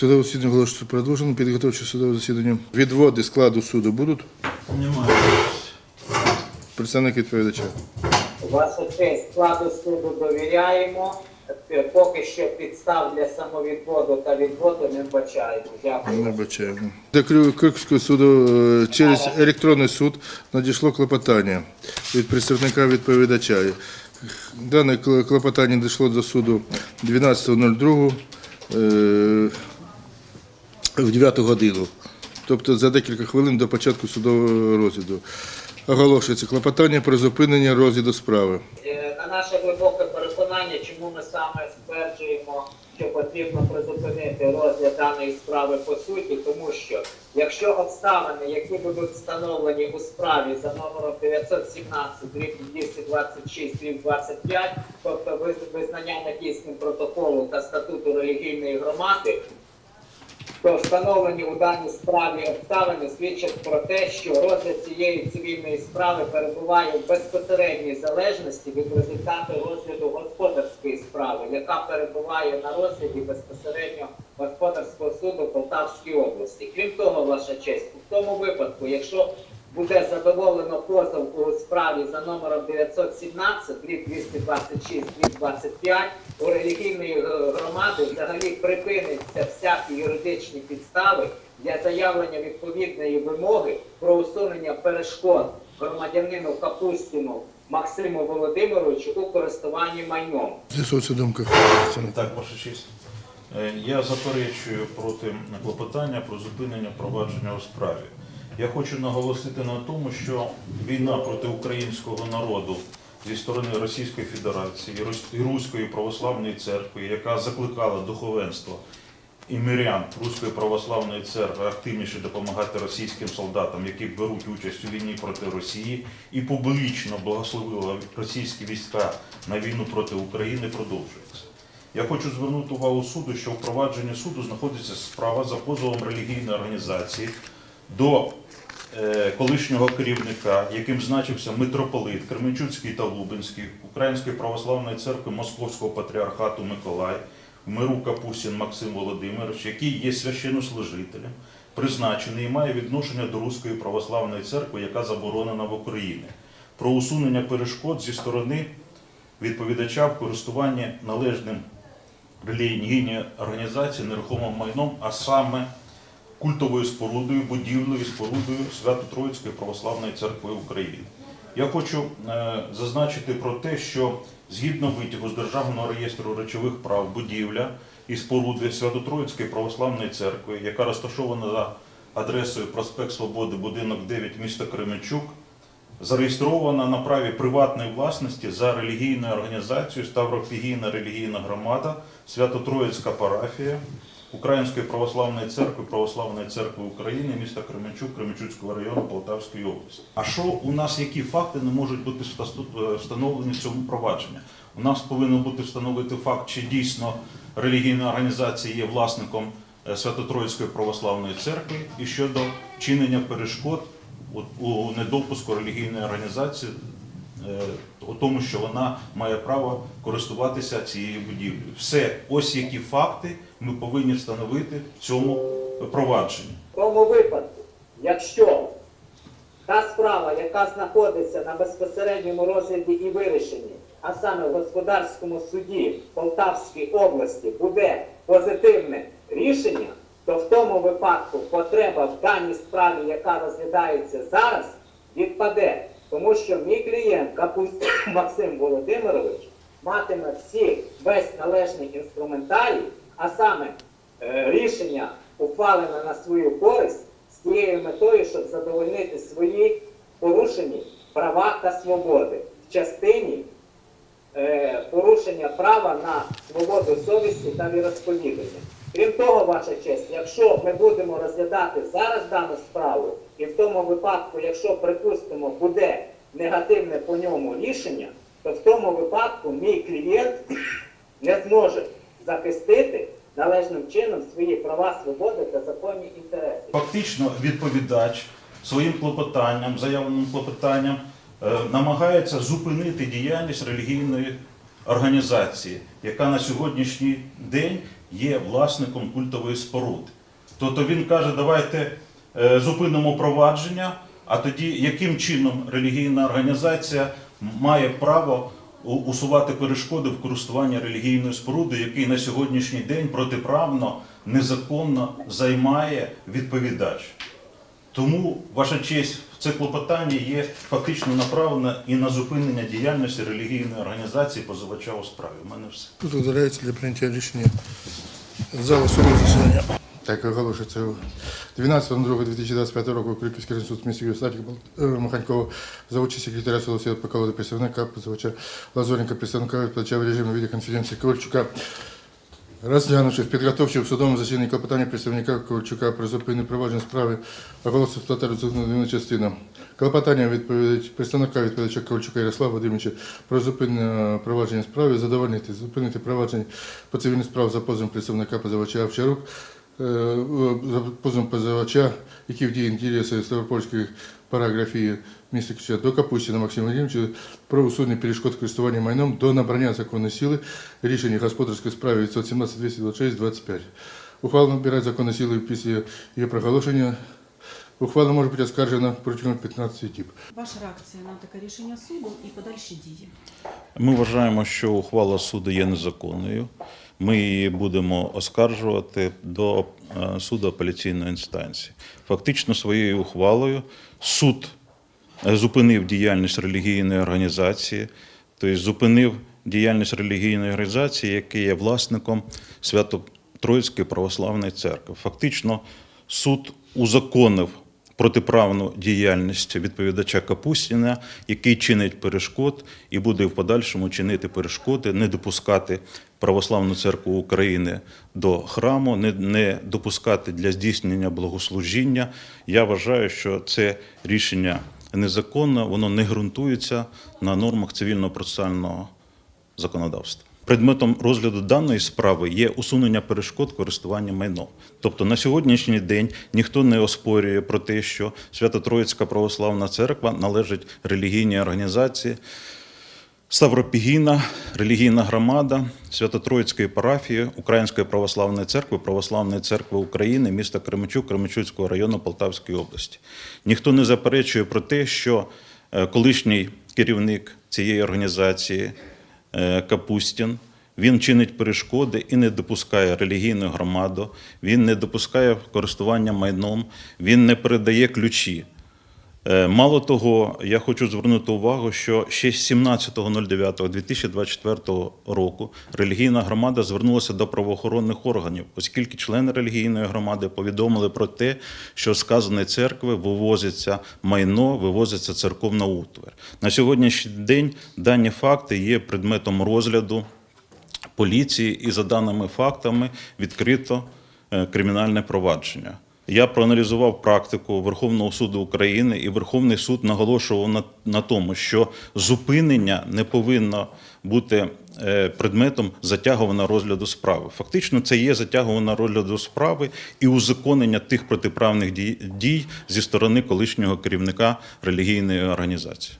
Судове засідання оголошується продовжено. Підготовче судове засідання. Відводи складу суду будуть? Немає. Представник відповідача. Ваша честь, складу суду довіряємо. Поки що підстав для самовідводу та відводу не бачаємо. Дякую. Не бачаємо. До Крю- Крюківського суду е, через електронний суд надійшло клопотання від представника відповідача. Дане кл- клопотання дійшло до суду 12.02 е, в 9 годину, тобто за декілька хвилин до початку судового розгляду. Оголошується клопотання про зупинення розгляду справи. Е, На наше глибоке переконання, чому ми саме стверджуємо, що потрібно призупинити розгляд даної справи по суті, тому що якщо обставини, які будуть встановлені у справі за номером 917, дріб 226, дріб 25, тобто виз- визнання недійсним протоколу та статуту релігійної громади, то встановлені у даній справі обставини свідчать про те, що розгляд цієї цивільної справи перебуває в безпосередній залежності від результату розгляду господарської справи, яка перебуває на розгляді безпосередньо господарського суду Полтавської області. Крім того, ваша честь, у тому випадку, якщо буде задоволено позов у справі за номером 917, дріб 226, дріб 25, у релігійної е, громади взагалі припиниться всякі юридичні підстави для заявлення відповідної вимоги про усунення перешкод громадянину Капустіну Максиму Володимировичу у користуванні майном. З'ясується думка. Так, ваша честь. Е, Я заперечую проти клопотання про зупинення провадження у справі. Я хочу наголосити на тому, що війна проти українського народу зі сторони Російської Федерації і Руської православної церкви, яка закликала духовенство і мирян Руської православної церкви активніше допомагати російським солдатам, які беруть участь у війні проти Росії, і публічно благословила російські війська на війну проти України, продовжується. Я хочу звернути увагу суду, що в провадженні суду знаходиться справа за позовом релігійної організації до е, колишнього керівника, яким значився митрополит Кременчуцький та Лубенський Української православної церкви Московського патріархату Миколай, Миру Капустін Максим Володимирович, який є священнослужителем, призначений і має відношення до Руської православної церкви, яка заборонена в Україні, про усунення перешкод зі сторони відповідача в користуванні належним релігійній організації нерухомим майном, а саме культовою спорудою, будівлею, спорудою Свято-Троїцької православної церкви України. Я хочу е, зазначити про те, що згідно витягу з Державного реєстру речових прав будівля і споруди Свято-Троїцької православної церкви, яка розташована за адресою Проспект Свободи, будинок 9, місто Кременчук, зареєстрована на праві приватної власності за релігійною організацією Ставропігійна релігійна громада, Свято-Троїцька парафія Української православної церкви, Православної церкви України, міста Кременчук, Кременчуцького району Полтавської області. А що у нас які факти не можуть бути встановлені в цьому провадженні? У нас повинен бути встановити факт, чи дійсно релігійна організація є власником е, Свято-Троїцької православної церкви і щодо чинення перешкод у, недопуску релігійної організації е, у тому, що вона має право користуватися цією будівлею. Все, ось які факти ми повинні встановити в цьому провадженні. В тому випадку, якщо та справа, яка знаходиться на безпосередньому розгляді і вирішенні, а саме в господарському суді Полтавської області буде позитивне рішення, то в тому випадку потреба в даній справі, яка розглядається зараз, відпаде. Тому що мій клієнт Капустін Максим Володимирович матиме всі весь належний інструментарій, а саме е, рішення ухвалене на свою користь з тією метою, щоб задовольнити свої порушені права та свободи в частині е, порушення права на свободу совісті та віросповідання. Крім того, ваша честь, якщо ми будемо розглядати зараз дану справу, і в тому випадку, якщо припустимо, буде негативне по ньому рішення, то в тому випадку мій клієнт не зможе захистити належним чином свої права, свободи та законні інтереси. Фактично, відповідач своїм клопотанням, заявленим клопотанням, е, намагається зупинити діяльність релігійної організації, яка на сьогоднішній день є власником культової споруди. Тобто він каже, давайте е, зупинимо провадження, а тоді яким чином релігійна організація має право усувати перешкоди в користуванні релігійною спорудою, який на сьогоднішній день протиправно, незаконно займає відповідач. Тому, ваша честь, це клопотання є фактично направлене і на зупинення діяльності релігійної організації позивача у справі. У мене все. Тут удаляється для прийняття рішення залу судового засідання. Так, оголошується 12.02.2025 року Криківський районний суд в місті Київстаті Маханькова за участь секретаря суду Свята Поколода, представника позивача Лазоренка, представника відповідача в режимі відеоконференції Ковальчука, Розглянувши в підготовчому судовому засіданні клопотання представника Ковальчука про зупинення провадження справи оголосив стаття розумна частина. Клопотання відповідач, представника відповідача Ковальчука Ярослава Вадимовича про зупинення провадження справи задовольнити, зупинити провадження по цивільних справ за позовом представника позивача Овчарук, е, за позовом позивача, який в дії інтереси Ставропольської параграфії міста Києва до Капустіна Максима Владимировича про усунення перешкод користування майном до набрання законної сили рішення господарської справи 817 226 25 Ухвала набирає законної сили після її проголошення. Ухвала може бути оскаржена протягом 15 діб. Ваша реакція на таке рішення суду і подальші дії. Ми вважаємо, що ухвала суду є незаконною. Ми її будемо оскаржувати до е, суду апеляційної інстанції. Фактично, своєю ухвалою суд зупинив діяльність релігійної організації, тобто зупинив діяльність релігійної організації, яка є власником Свято-Троїцької православної церкви. Фактично, суд узаконив протиправну діяльність відповідача Капустіна, який чинить перешкод і буде в подальшому чинити перешкоди, не допускати Православну церкву України до храму, не, не допускати для здійснення богослужіння. Я вважаю, що це рішення незаконне, воно не ґрунтується на нормах цивільного процесуального законодавства. Предметом розгляду даної справи є усунення перешкод користування майном. Тобто на сьогоднішній день ніхто не оспорює про те, що Свято-Троїцька православна церква належить релігійній організації. Ставропігійна релігійна громада Свято-Троїцької парафії Української православної церкви, Православної церкви України, міста Кременчук, Кременчуцького району Полтавської області. Ніхто не заперечує про те, що е, колишній керівник цієї організації е, Капустін. Він чинить перешкоди і не допускає релігійну громаду, він не допускає користування майном, він не передає ключі. Е, Мало того, я хочу звернути увагу, що ще з 17.09.2024 року релігійна громада звернулася до правоохоронних органів, оскільки члени релігійної громади повідомили про те, що з сказаної церкви вивозиться майно, вивозиться церковна утвер. На сьогоднішній день дані факти є предметом розгляду поліції, і за даними фактами відкрито е, кримінальне провадження. Я проаналізував практику Верховного суду України, і Верховний суд наголошував на, на тому, що зупинення не повинно бути е, предметом затягування розгляду справи. Фактично, це є затягування розгляду справи і узаконення тих протиправних дій, дій зі сторони колишнього керівника релігійної організації.